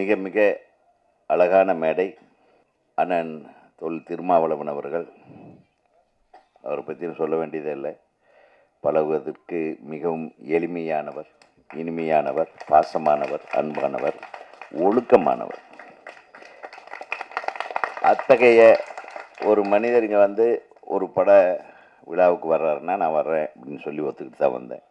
மிக மிக அழகான மேடை. அண்ணன் தொல் திருமாவளவன் அவர்கள். அவரை பற்றியும் சொல்ல வேண்டியதே இல்லை. பழகுவதற்கு மிகவும் எளிமையானவர் இனிமையானவர் பாசமானவர் அன்பானவர் ஒழுக்கமானவர். அத்தகைய ஒரு மனிதர் இங்கே வந்து ஒரு பட விழாவுக்கு வர்றாருன்னா நான் வர்றேன் அப்படின்னு சொல்லி ஒத்துக்கிட்டு தான் வந்தேன்.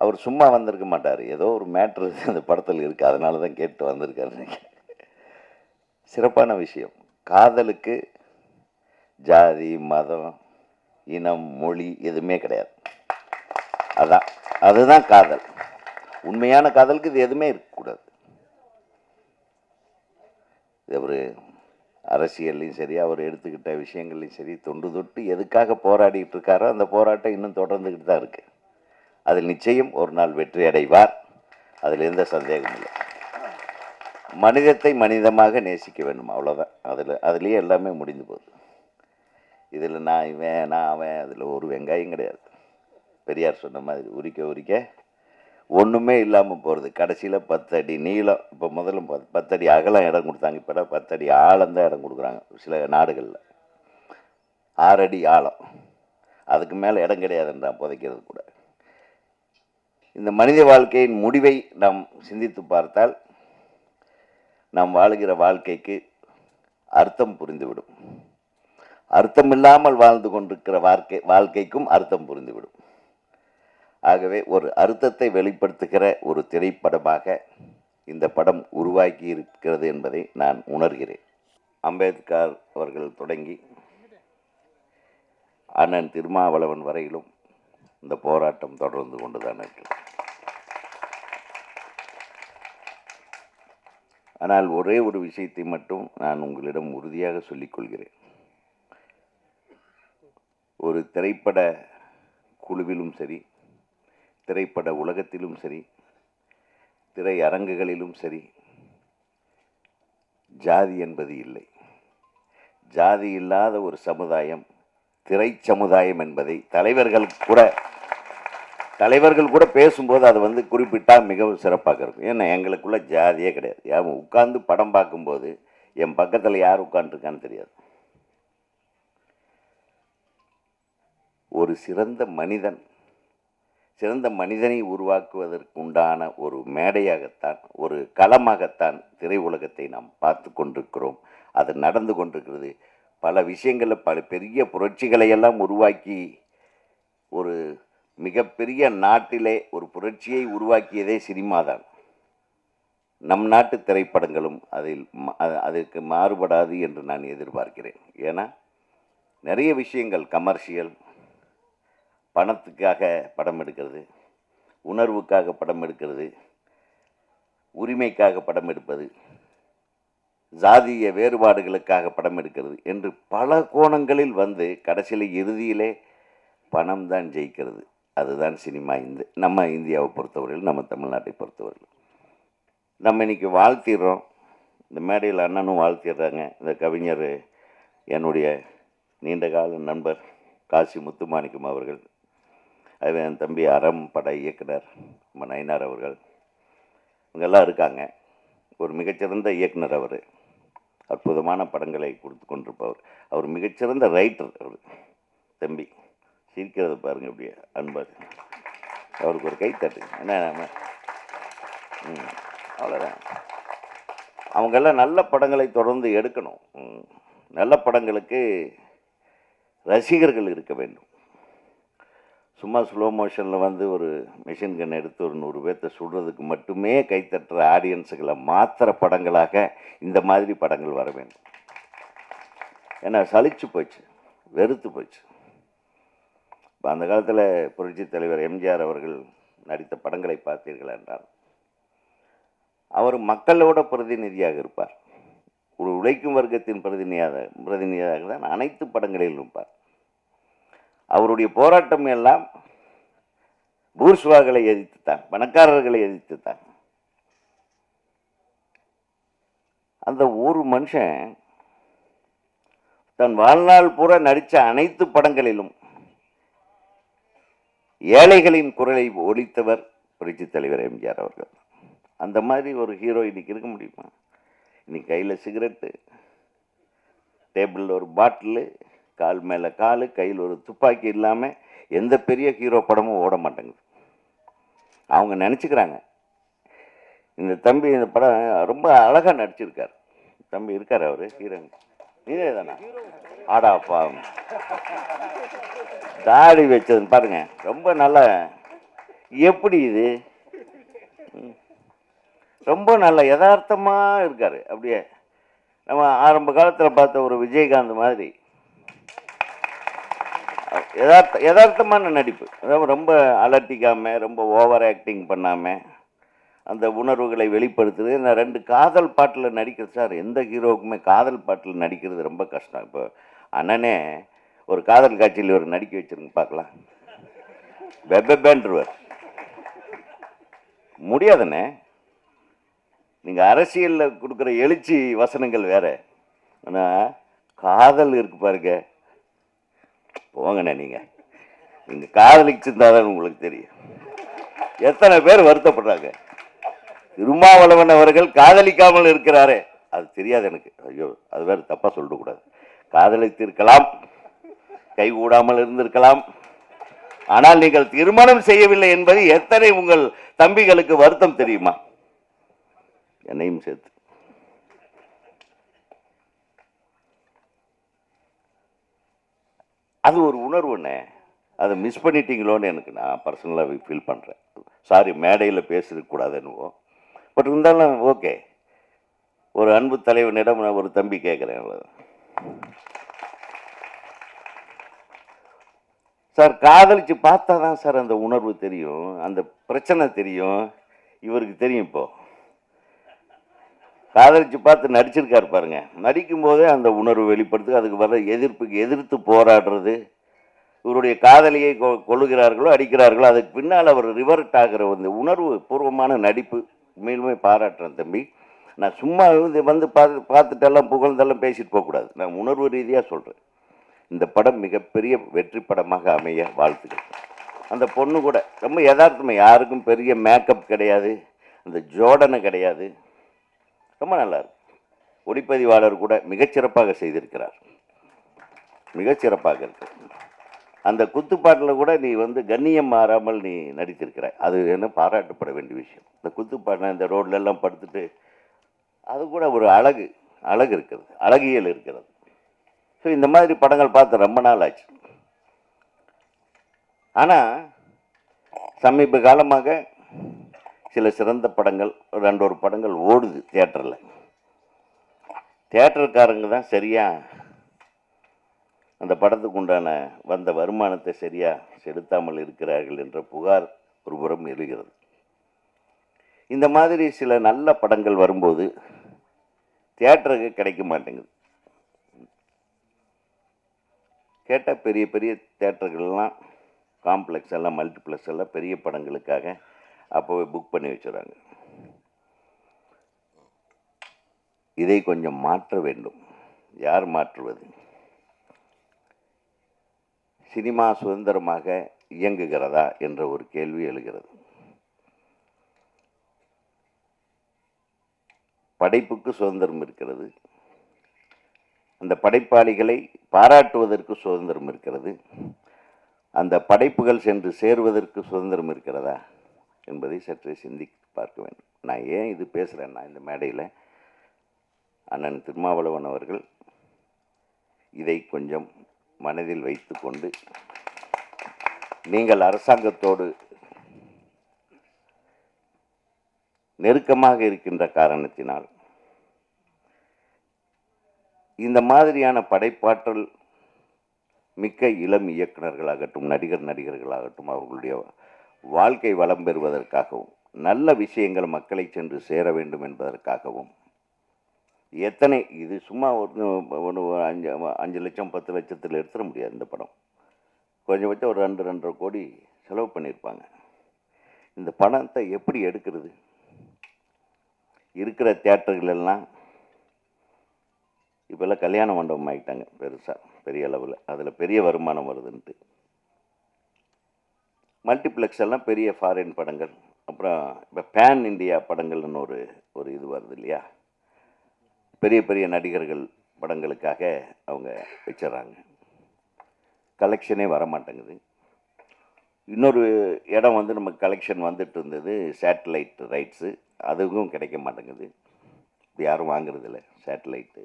அவர் சும்மா வந்திருக்க மாட்டார். ஏதோ ஒரு மேட்ரு அந்த படத்தில் இருக்குது அதனால தான் கேட்டு வந்திருக்காரு சிறப்பான விஷயம். காதலுக்கு ஜாதி மதம் இனம் மொழி எதுவுமே கிடையாது. அதான் அதுதான் காதல். உண்மையான காதலுக்கு இது எதுவுமே இருக்கக்கூடாது. இது ஒரு அரசியல்லையும் சரி அவர் எடுத்துக்கிட்ட விஷயங்கள்லையும் சரி தொண்டு தொட்டு எதுக்காக போராடிட்டு இருக்காரோ அந்த போராட்டம் இன்னும் தொடர்ந்துக்கிட்டு தான் இருக்குது அதில் நிச்சயம் ஒரு நாள் வெற்றி அடைவார். அதில் எந்த சந்தேகமும் இல்லை. மனிதத்தை மனிதமாக நேசிக்க வேண்டும் அவ்வளோதான் அதில் அதுலேயே எல்லாமே முடிந்து போகுது. இதில் நான் இவன் நான் அவன் அதில் ஒரு வெங்காயம் கிடையாது. பெரியார் சொன்ன மாதிரி உரிக்க உரிக்க ஒன்றுமே இல்லாமல் போகிறது கடைசியில் பத்தடி நீளம் இப்போ முதல்ல பத்தடி அகலம் இடம் கொடுத்தாங்க இப்போ பத்தடி ஆழந்தான் இடம் கொடுக்குறாங்க சில நாடுகளில். ஆறடி ஆழம். அதுக்கு மேலே இடம் கிடையாதுன்றான் புதைக்கிறது கூட. இந்த மனித வாழ்க்கையின் முடிவை நாம் சிந்தித்து பார்த்தால் நாம் வாழுகிற வாழ்க்கைக்கு அர்த்தம் புரிந்துவிடும். அர்த்தம் இல்லாமல் வாழ்ந்து கொண்டிருக்கிற வாழ்க்கை வாழ்க்கைக்கும் அர்த்தம் புரிந்துவிடும். ஆகவே ஒரு அர்த்தத்தை வெளிப்படுத்துகிற ஒரு திரைப்படமாக இந்த படம் உருவாக்கி இருக்கிறது என்பதை நான் உணர்கிறேன். அம்பேத்கர் அவர்கள் தொடங்கி அண்ணன் திருமாவளவன் வரையிலும் இந்த போராட்டம் தொடர்ந்து கொண்டு தான் இருக்கு. ஆனால் ஒரே ஒரு விஷயத்தை மட்டும் நான் உங்களிடம் உறுதியாக சொல்லிக் கொள்கிறேன். ஒரு திரைப்பட குழுவிலும் சரி திரைப்பட உலகத்திலும் சரி திரையரங்குகளிலும் சரி ஜாதி என்பது இல்லை. ஜாதி இல்லாத ஒரு சமுதாயம் திரை சமுதாயம் என்பதை தலைவர்கள் கூட தலைவர்கள் கூட பேசும்போது அதை வந்து குறிப்பிட்டால் மிகவும் சிறப்பாக இருக்கும். ஏன்னா எங்களுக்குள்ள ஜாதியே கிடையாது. யாரும் உட்கார்ந்து படம் பார்க்கும்போது என் பக்கத்தில் யார் உட்காந்துருக்கான்னு தெரியாது. ஒரு சிறந்த மனிதன் சிறந்த மனிதனை உருவாக்குவதற்கு உண்டான ஒரு மேடையாகத்தான் ஒரு களமாகத்தான் திரை உலகத்தை நாம் பார்த்து கொண்டிருக்கிறோம். அது நடந்து கொண்டிருக்கிறது. பல விஷயங்களில் பல பெரிய புரட்சிகளை எல்லாம் உருவாக்கி ஒரு மிகப்பெரிய நாட்டிலே ஒரு புரட்சியை உருவாக்கியதே சினிமா தான். நம் நாட்டு திரைப்படங்களும் அதில் அதற்கு மாறுபடாது என்று நான் எதிர்பார்க்கிறேன். ஏன்னா நிறைய விஷயங்கள் கமர்ஷியல் பணத்துக்காக படம் எடுக்கிறது உணர்வுக்காக படம் எடுக்கிறது உரிமைக்காக படம் எடுப்பது ஜாதிய வேறுபாடுகளுக்காக படம் எடுக்கிறது என்று பல கோணங்களில் வந்து கடைசியில் இறுதியிலே பணம் தான் ஜெயிக்கிறது. அதுதான் சினிமா இந்த நம்ம இந்தியாவை பொறுத்தவரையில் நம்ம தமிழ்நாட்டை பொறுத்தவரையில். நம்ம இன்னைக்கு வாழ்த்திடுறோம். இந்த மேடையில் அண்ணனும் வாழ்த்திடுறாங்க. இந்த கவிஞர் என்னுடைய நீண்டகால நண்பர் காசி முத்துமாணிக்கம் அவர்கள். அதுவே என் தம்பி அறம் பட இயக்குனர் நம்ம நயனார் அவர்கள். இவங்கெல்லாம் இருக்காங்க. ஒரு மிகச்சிறந்த இயக்குனர் அவர். அற்புதமான படங்களை கொடுத்து கொண்டிருப்பவர். அவர் மிகச்சிறந்த ரைட்டர் அவர். தம்பி சிரிக்கிறத பாருங்க அப்படியே அன்பார் அவருக்கு ஒரு கை தட்டு. என்ன நம்ம ம் அவ்வளோதான் அவங்கெல்லாம் நல்ல படங்களை தொடர்ந்து எடுக்கணும். நல்ல படங்களுக்கு ரசிகர்கள் இருக்க வேண்டும். சும்மா ஸ்லோ மோஷனில் வந்து ஒரு மிஷின் கன் எடுத்து ஒரு நூறு பேர்த்த சுடுறதுக்கு மட்டுமே கைத்தட்டுற ஆடியன்ஸுகளை மாத்திர படங்களாக இந்த மாதிரி படங்கள் வர வேண்டும். ஏன்னா சலிச்சு போச்சு வெறுத்து போச்சு. இப்போ அந்த காலத்தில் புரட்சி தலைவர் எம்ஜிஆர் அவர்கள் நடித்த படங்களை பார்த்தீர்கள் என்றால் அவர் மக்களோட பிரதிநிதியாக இருப்பார். ஒரு உழைக்கும் வர்க்கத்தின் பிரதிநிதியாக பிரதிநிதியாக தான் அனைத்து படங்களிலும் இருப்பார். அவருடைய போராட்டம் எல்லாம் பூர்ஸ்வாகளை எதிர்த்துத்தான் பணக்காரர்களை எதிர்த்துத்தான். அந்த ஒரு மனுஷன் தன் வாழ்நாள் பூரா நடித்த அனைத்து படங்களிலும் ஏழைகளின் குரலை ஒழித்தவர் புரட்சி தலைவர் எம்ஜிஆர் அவர்கள். அந்த மாதிரி ஒரு ஹீரோ இன்னைக்கு இருக்க முடியுமா? இன்னைக்கு கையில் சிகரெட்டு டேபிளில் ஒரு பாட்டிலு கால் மேலே கால் கையில் ஒரு துப்பாக்கி இல்லாமல் எந்த பெரிய ஹீரோ படமும் ஓட மாட்டேங்குது. அவங்க நினச்சிக்கிறாங்க. இந்த தம்பி இந்த படம் ரொம்ப அழகாக நடிச்சிருக்கார். தம்பி இருக்கார் அவர் ஹீரோ நீதே தானா? ஆடா பாவம். தாடி வச்சது பாருங்க. ரொம்ப நல்ல எப்படி இது? ரொம்ப நல்ல யதார்த்தமாக இருக்கார். அப்படியே நம்ம ஆரம்ப காலத்தில் பார்த்த ஒரு விஜயகாந்த் மாதிரி. யதார்த்த யதார்த்தமான நடிப்பு. அதாவது ரொம்ப அலட்டிக்காமல் ரொம்ப ஓவர் ஆக்டிங் பண்ணாமல் அந்த உணர்வுகளை வெளிப்படுத்துறது. நான் ரெண்டு காதல் பாட்டில் நடிக்கிறது சார் எந்த ஹீரோவுக்குமே காதல் பாட்டில் நடிக்கிறது ரொம்ப கஷ்டம். இப்போ அண்ணனே ஒரு காதல் காட்சியில் ஒரு நடிக்க வச்சுருங்க பார்க்கலாம். வெப்பேன்றுவர். முடியாதுண்ணே. நீங்கள் அரசியலில் கொடுக்குற எழுச்சி வசனங்கள் வேறு. ஆனால் காதல் இருக்கு பாருங்க. போங்கண்ணே நீங்கள் நீங்கள் காதலிச்சிருந்தாதான் உங்களுக்கு தெரியும். எத்தனை பேர் வருத்தப்படுறாங்க. திருமாவளவன் அவர்கள் காதலிக்காமல் இருக்கிறாரே. அது தெரியாது எனக்கு. ஐயோ அது வேறு தப்பாக சொல்லக்கூடாது. காதலித்திருக்கலாம். கைகூடாமல் இருந்திருக்கலாம். ஆனால் நீங்கள் திருமணம் செய்யவில்லை என்பது எத்தனை உங்கள் தம்பிகளுக்கு வருத்தம் தெரியுமா? என்னையும் சேர்த்து. அது ஒரு உணர்வுண்ணே அதை மிஸ் பண்ணிட்டீங்களோன்னு எனக்கு நான் பர்சனலாக ஃபீல் பண்ணுறேன் சாரி மேடையில் பேசிருக்கக்கூடாதுன்னுவோ பட் இருந்தாலும் ஓகே ஒரு அன்பு தலைவனிடம் நான் ஒரு தம்பி கேட்குறேன் சார் காதலிச்சு பார்த்தா தான் சார் அந்த உணர்வு தெரியும் அந்த பிரச்சனை தெரியும். இவருக்கு தெரியும் இப்போ. காதலிச்சு பார்த்து நடிச்சிருக்காரு பாருங்க. நடிக்கும் போதே அந்த உணர்வு வெளிப்படுத்து அதுக்கு வர எதிர்ப்புக்கு எதிர்த்து போராடுறது. இவருடைய காதலியை கொ- கொல்லுகிறார்களோ அடிக்கிறார்களோ அதுக்கு பின்னால் அவர் ரிவர்ட் ஆகிற வந்து உணர்வு பூர்வமான நடிப்பு உண்மையிலுமே பாராட்டுறேன் தம்பி. நான் சும்மா வந்து வந்து பார்த்து பார்த்துட்டெல்லாம் புகழ்ந்தெல்லாம் பேசிட்டு போகக்கூடாது நான் உணர்வு ரீதியாக சொல்கிறேன் இந்த படம் மிகப்பெரிய வெற்றி படமாக அமைய வாழ்த்துக்கள் அந்த பொண்ணு கூட ரொம்ப யதார்த்தமாக யாருக்கும் பெரிய மேக்கப் கிடையாது. அந்த ஜோடனை கிடையாது. ரொம்ப நல்லா இருக்கு ஒளிப்பதிவாளர் கூட மிகச்சிறப்பாக செய்திருக்கிறார். மிகச்சிறப்பாக இருக்கு. அந்த குத்துப்பாட்டில் கூட நீ வந்து கண்ணியம் மாறாமல் நீ நடித்திருக்கிற அது என்ன பாராட்டப்பட வேண்டிய விஷயம். இந்த குத்துப்பாட்டில் இந்த ரோட்லெல்லாம் படுத்துட்டு அது கூட ஒரு அழகு அழகு இருக்கிறது அழகியல் இருக்கிறது. ஸோ இந்த மாதிரி படங்கள் பார்த்து ரொம்ப நாள் ஆச்சு. ஆனால் சமீப காலமாக சில சிறந்த படங்கள் ஒரு ரெண்டு ஒரு படங்கள் ஓடுது தேட்டரில் தேட்டருக்காரங்க தான் சரியாக அந்த படத்துக்கு உண்டான வந்த வருமானத்தை சரியாக செலுத்தாமல் இருக்கிறார்கள் என்ற புகார் ஒருபுறம் எழுகிறது. இந்த மாதிரி சில நல்ல படங்கள் வரும்போது தியேட்டருக்கு கிடைக்க மாட்டேங்குது. கேட்டால் பெரிய பெரிய தேட்டர்கள்லாம் காம்ப்ளெக்ஸ் எல்லாம் மல்டிப்ளெக்ஸ் எல்லாம் பெரிய படங்களுக்காக அப்போவே புக் பண்ணி வச்சுறாங்க. இதை கொஞ்சம் மாற்ற வேண்டும். யார் மாற்றுவது? சினிமா சுதந்திரமாக இயங்குகிறதா என்ற ஒரு கேள்வி எழுகிறது. படைப்புக்கு சுதந்திரம் இருக்கிறது. அந்த படைப்பாளிகளை பாராட்டுவதற்கு சுதந்திரம் இருக்கிறது. அந்த படைப்புகள் சென்று சேருவதற்கு சுதந்திரம் இருக்கிறதா? என்பதை சற்றே சிந்தித்து பார்க்க வேண்டும் நான் ஏன் இது பேசுகிறேன்னா இந்த மேடையில் அண்ணன் திருமாவளவன் அவர்கள் இதை கொஞ்சம் மனதில் வைத்துக்கொண்டு நீங்கள் அரசாங்கத்தோடு நெருக்கமாக இருக்கின்ற காரணத்தினால் இந்த மாதிரியான படைப்பாற்றல் மிக்க இளம் இயக்குநர்களாகட்டும் நடிகர் நடிகர்களாகட்டும் அவர்களுடைய வாழ்க்கை வளம் பெறுவதற்காகவும் நல்ல விஷயங்கள் மக்களை சென்று சேர வேண்டும் என்பதற்காகவும். எத்தனை இது சும்மா ஒரு ஒன்று அஞ்சு அஞ்சு லட்சம் பத்து லட்சத்தில் எடுத்துட முடியாது இந்த படம். கொஞ்சம் ஒரு ரெண்டு ரெண்டரை கோடி செலவு பண்ணியிருப்பாங்க இந்த பணத்தை எப்படி எடுக்கிறது? இருக்கிற தியேட்டர்கள் எல்லாம் இப்போல்லாம் கல்யாண மண்டபம் ஆகிட்டாங்க பெருசாக பெரிய அளவில். அதில் பெரிய வருமானம் வருதுன்ட்டு. மல்டிப்ளெக்ஸ் எல்லாம் பெரிய ஃபாரின் படங்கள். அப்புறம் இப்போ பேன் இந்தியா படங்கள்னு ஒரு ஒரு இது வருது இல்லையா? பெரிய பெரிய நடிகர்கள் படங்களுக்காக அவங்க வச்சிடறாங்க கலெக்ஷனே வர மாட்டேங்குது இன்னொரு இடம் வந்து நமக்கு கலெக்ஷன் வந்துட்டு இருந்தது சேட்டலைட் ரைட்ஸு அதுவும் கிடைக்க மாட்டேங்குது. இப்போ யாரும் வாங்குறதில்ல சேட்டலைட்டு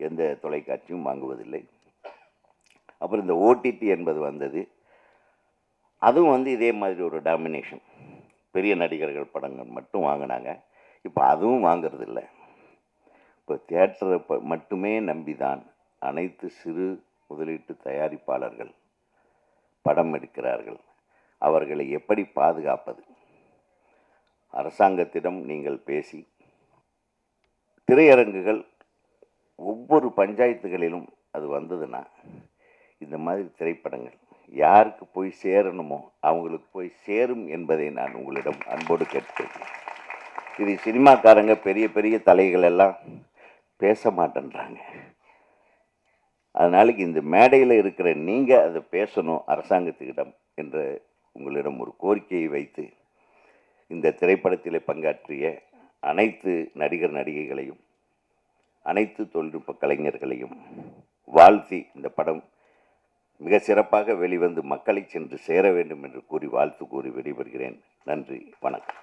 எந்த தொலைக்காட்சியும் வாங்குவதில்லை. அப்புறம் இந்த ஓடிடி என்பது வந்தது. அதுவும் வந்து இதே மாதிரி ஒரு டாமினேஷன் பெரிய நடிகர்கள் படங்கள் மட்டும் வாங்கினாங்க. இப்போ அதுவும் வாங்குறதில்ல. இப்போ தியேட்டரை ப- மட்டுமே நம்பிதான் அனைத்து சிறு முதலீட்டு தயாரிப்பாளர்கள் படம் எடுக்கிறார்கள். அவர்களை எப்படி பாதுகாப்பது? அரசாங்கத்திடம் நீங்கள் பேசி திரையரங்குகள் ஒவ்வொரு பஞ்சாயத்துகளிலும் அது வந்ததுன்னா இந்த மாதிரி திரைப்படங்கள் யாருக்கு போய் சேரணுமோ அவங்களுக்கு போய் சேரும் என்பதை நான் உங்களிடம் அன்போடு கேட்கிறேன் இது சினிமாக்காரங்க பெரிய பெரிய தலைகள் எல்லாம் பேச மாட்டேன்றாங்க. அதனால இந்த மேடையில் இருக்கிற நீங்கள் அதை பேசணும் அரசாங்கத்துக்கிடம் என்ற உங்களிடம் ஒரு கோரிக்கையை வைத்து இந்த திரைப்படத்தில் பங்காற்றிய அனைத்து நடிகர் நடிகைகளையும் அனைத்து தொழில்நுட்ப கலைஞர்களையும் வாழ்த்தி இந்த படம் மிக சிறப்பாக வெளிவந்து மக்களை சென்று சேர வேண்டும் என்று கூறி வாழ்த்து கூறி விடைபெறுகிறேன். நன்றி. வணக்கம்.